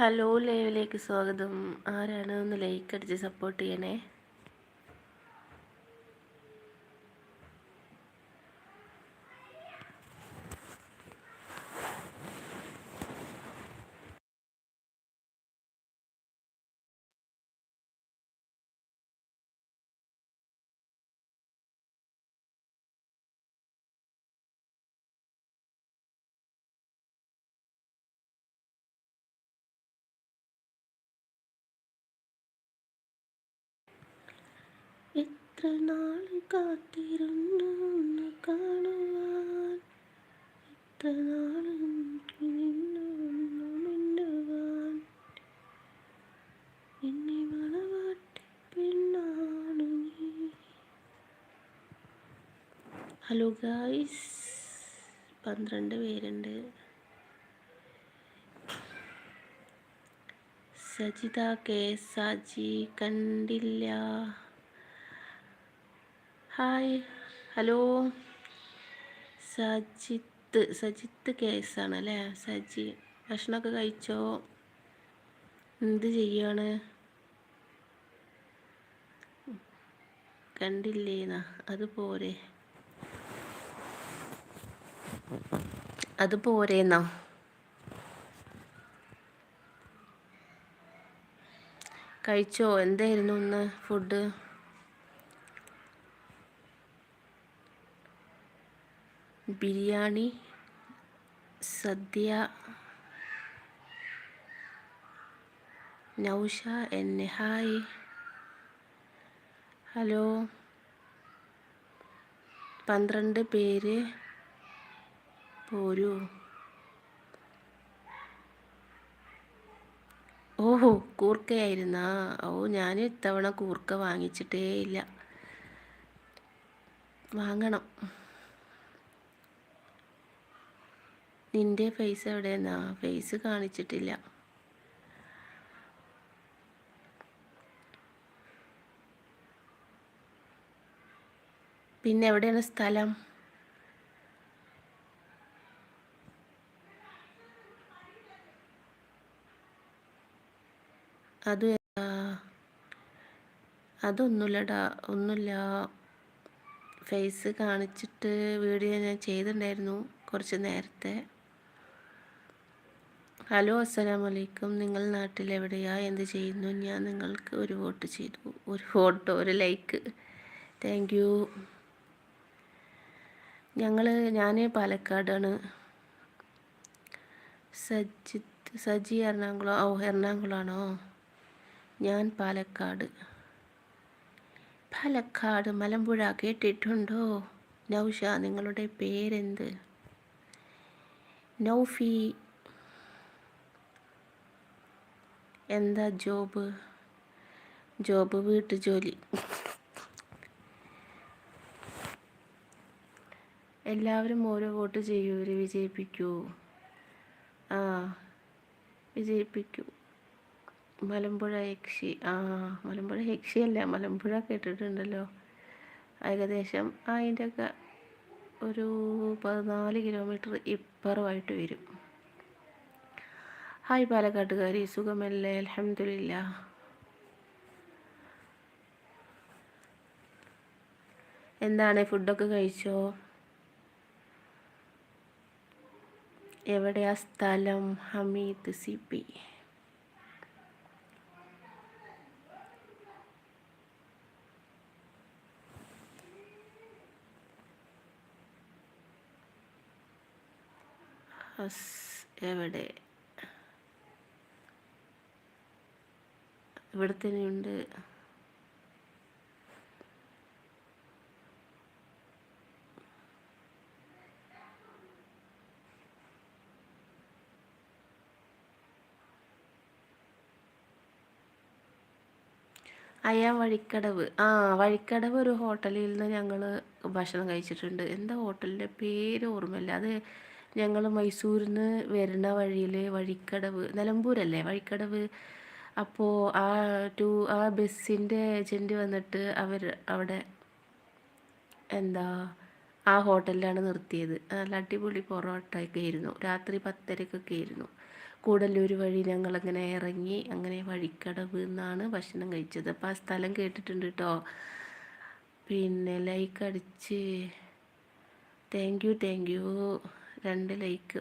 Hello ലൈവിലേക്ക് സ്വാഗതം. ആരാണ് ഒന്ന് ലൈക്ക് അടിച്ച് സപ്പോർട്ട് ചെയ്യണേ? എത്ര നാൾ കാത്തിരുന്നു കാണുവാൻ. എത്ര നാൾ നിന്നു എന്നെ ഹലോ ഗായ്സ് പന്ത്രണ്ട് പേരുണ്ട്. സജിത കെ സാജി കണ്ടില്ല. ഹായ്. ഹലോ. സജിത്ത്. സജിത്ത് കേസാണ് അല്ലേ സജി ഭക്ഷണമൊക്കെ കഴിച്ചോ? എന്ത് ചെയ്യാണ്? കണ്ടില്ലേന്നാ. അത് പോരെ. അത് കഴിച്ചോ? എന്തായിരുന്നു ഇന്ന് ഫുഡ്? ബിരിയാണി സദ്യ നൗഷ എന്നെ ഹായ് ഹലോ. പന്ത്രണ്ട് പേര് പോരൂ. ഓഹോ കൂർക്കയായിരുന്നാ? ഓ ഞാൻ ഇത്തവണ കൂർക്ക വാങ്ങിച്ചിട്ടേ ഇല്ല വാങ്ങണം. നിന്റെ ഫേസ് എവിടെയെന്നാ? ഫേസ് കാണിച്ചിട്ടില്ല. പിന്നെ എവിടെയാണ് സ്ഥലം? അത് അതൊന്നുമില്ലടാ ഒന്നുമില്ല. ഫേസ് കാണിച്ചിട്ട് വീഡിയോ ഞാൻ ചെയ്തിട്ടുണ്ടായിരുന്നു കുറച്ച് നേരത്തെ. ഹലോ അസ്സലാം വലൈക്കും നിങ്ങൾ നാട്ടിൽ എവിടെയാ എന്ത് ചെയ്യുന്നു? ഞാൻ നിങ്ങൾക്ക് ഒരു വോട്ട് ചെയ്തു. ഒരു ഫോട്ടോ ഒരു ലൈക്ക്. Thank you. ഞങ്ങൾ ഞാൻ പാലക്കാടാണ്. സജിത്ത് സജി എറണാകുളം ഓ എറണാകുളമാണോ ഞാൻ പാലക്കാട്. പാലക്കാട് മലമ്പുഴ കേട്ടിട്ടുണ്ടോ? നൗഷ നിങ്ങളുടെ പേരെന്ത്? നൗഫി എന്താ ജോബ്? ജോബ് വീട്ടു ജോലി. എല്ലാവരും ഓരോ വോട്ട് ചെയ്യൂ ഇവരെ വിജയിപ്പിക്കൂ. ആ വിജയിപ്പിക്കൂ. മലമ്പുഴ യക്ഷി ആ മലമ്പുഴ യക്ഷിയല്ല മലമ്പുഴ കേട്ടിട്ടുണ്ടല്ലോ. ഏകദേശം അതിന്റെയൊക്കെ ഒരു പതിനാല് കിലോമീറ്റർ ഇപ്പുറമായിട്ട് വരും. ഹായ് പാലക്കാട്ടുകാരി സുഖമല്ലേ? അലഹമില്ല എന്താണ്? ഫുഡൊക്കെ കഴിച്ചോ? എവിടെയാ സ്ഥലം? Hameed C P. എവിടെ? ഇവിടെ തന്നെയുണ്ട് അയ്യാ വഴിക്കടവ്. ആ വഴിക്കടവ് ഒരു ഹോട്ടലിൽ നിന്ന് ഞങ്ങൾ ഭക്ഷണം കഴിച്ചിട്ടുണ്ട്. എന്താ ഹോട്ടലിന്റെ പേര് ഓർമ്മയില്ല. അത് ഞങ്ങൾ മൈസൂരിൽ നിന്ന് വരുന്ന വഴിയിൽ വഴിക്കടവ് നിലമ്പൂരല്ലേ? വഴിക്കടവ് അപ്പോൾ ആ ടു ആ ബസ്സിന്റെ ഏജന്റ് വന്നിട്ട് അവർ അവിടെ എന്താ ആ ഹോട്ടലിലാണ് നിർത്തിയത്. നല്ല അടിപൊളി പൊറോട്ടയൊക്കെ ആയിരുന്നു. രാത്രി പത്തരക്കൊക്കെ ആയിരുന്നു. കൂടല്ലൂർ വഴി ഞങ്ങളങ്ങനെ ഇറങ്ങി അങ്ങനെ വഴിക്കടവ് എന്നാണ് ഭക്ഷണം കഴിച്ചത്. അപ്പോൾ ആ സ്ഥലം കേട്ടിട്ടുണ്ട് കേട്ടോ പിന്നെ ലൈക്ക് അടിച്ച് താങ്ക് യു താങ്ക് യു രണ്ട് ലൈക്ക്.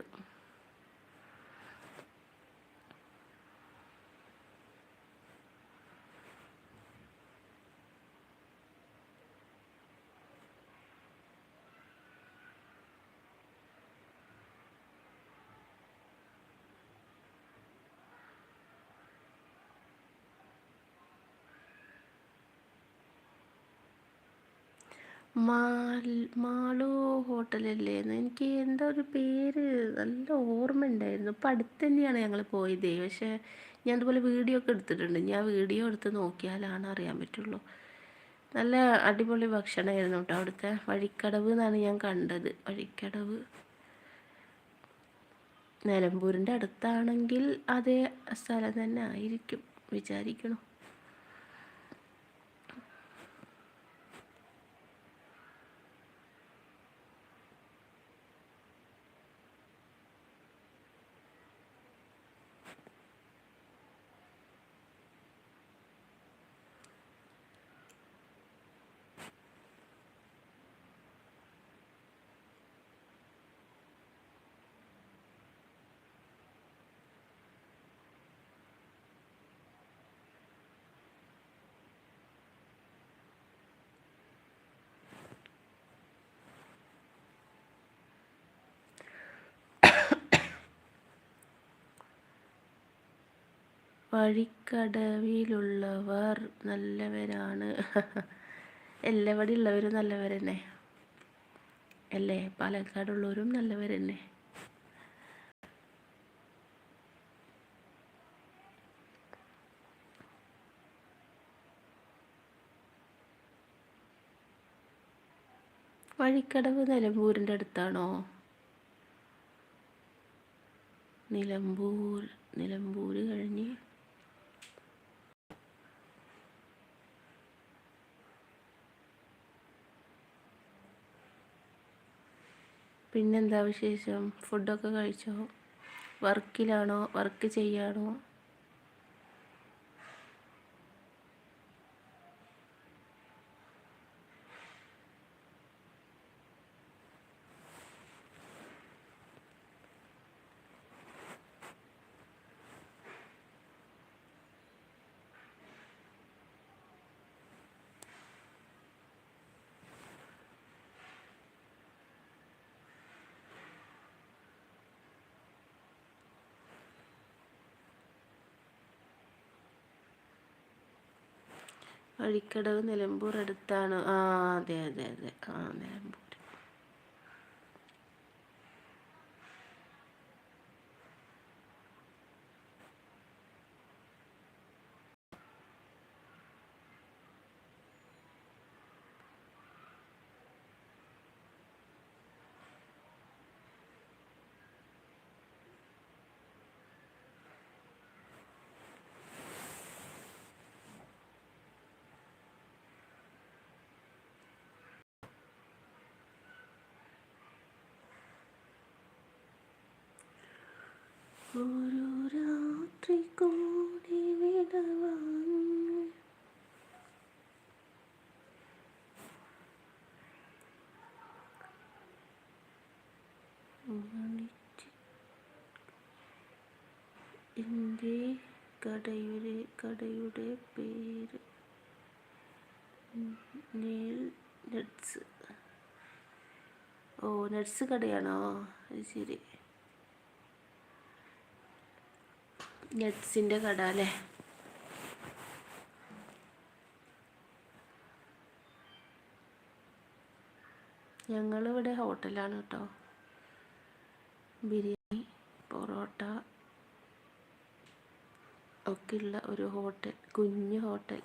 മാളു ഹോട്ടലല്ലേ എനിക്ക് എന്താ ഒരു പേര് നല്ല ഓർമ്മ ഉണ്ടായിരുന്നു. ഇപ്പം അടുത്ത് തന്നെയാണ് ഞങ്ങൾ പോയത്. പക്ഷേ ഞാൻ അതുപോലെ വീഡിയോ ഒക്കെ എടുത്തിട്ടുണ്ട്. ഞാൻ വീഡിയോ എടുത്ത് നോക്കിയാലാണ് അറിയാൻ പറ്റുള്ളൂ. നല്ല അടിപൊളി ഭക്ഷണമായിരുന്നു കേട്ടോ അവിടുത്തെ. വഴിക്കടവ് എന്നാണ് ഞാൻ കണ്ടത്. വഴിക്കടവ്. നിലമ്പൂരിന്റെ അടുത്താണെങ്കിൽ അതേ സ്ഥലം തന്നെ ആയിരിക്കും. വിചാരിക്കണം. വഴിക്കടവിലുള്ളവർ നല്ലവരാണ്. എല്ലാവിടെ ഉള്ളവരും നല്ലവർ തന്നെ അല്ലേ? പാലക്കാടുള്ളവരും നല്ലവർ തന്നെ വഴിക്കടവ് നിലമ്പൂരിന്റെ അടുത്താണോ? നിലമ്പൂർ. നിലമ്പൂർ കഴിഞ്ഞ് പിന്നെന്താ വിശേഷം? ഫുഡൊക്കെ കഴിച്ചോ? വർക്കിലാണോ? വർക്ക് ചെയ്യാണോ? വഴിക്കടവ് നിലമ്പൂർ അടുത്താണ്. ആ അതെ അതെ അതെ. ആ നിലമ്പൂർ. ഒരു രാത്രി കൂടി വിടവാങ്ങി. എന്റെ കടയുടെ കടയുടെ പേര് നെയിൽ നട്സ്. ഓ നട്സ് കടയാണോ? അത് ശരി. നട്സിന്റെ കട അല്ലേ? ഞങ്ങളിവിടെ ഹോട്ടലാണ് കേട്ടോ. ബിരിയാണി പൊറോട്ട ഒക്കെയുള്ള ഒരു ഹോട്ടൽ കുഞ്ഞു ഹോട്ടൽ.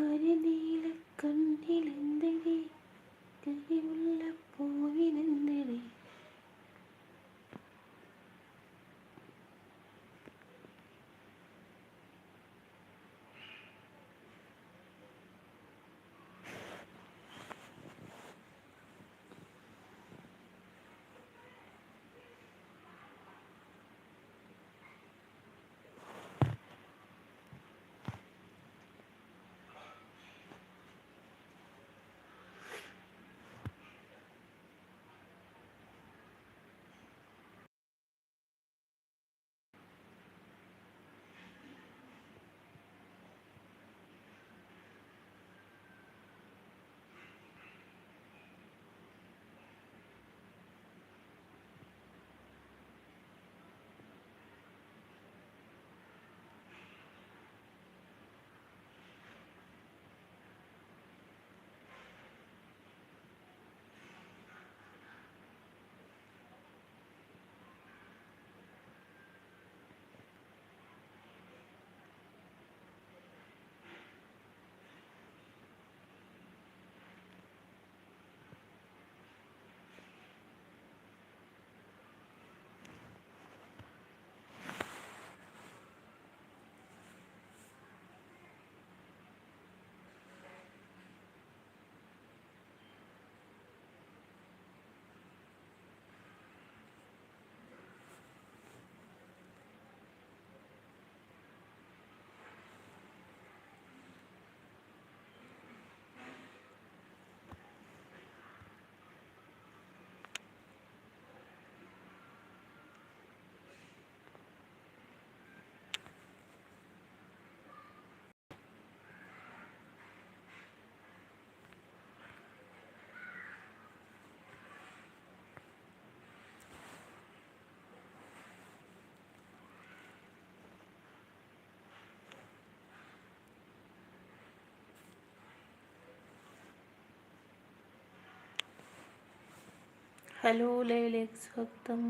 കരിനീല കണ്ണിലെന്തടി കരിമുള്ള ഹലോ ലൈവിലേക്ക് സ്വാഗതം.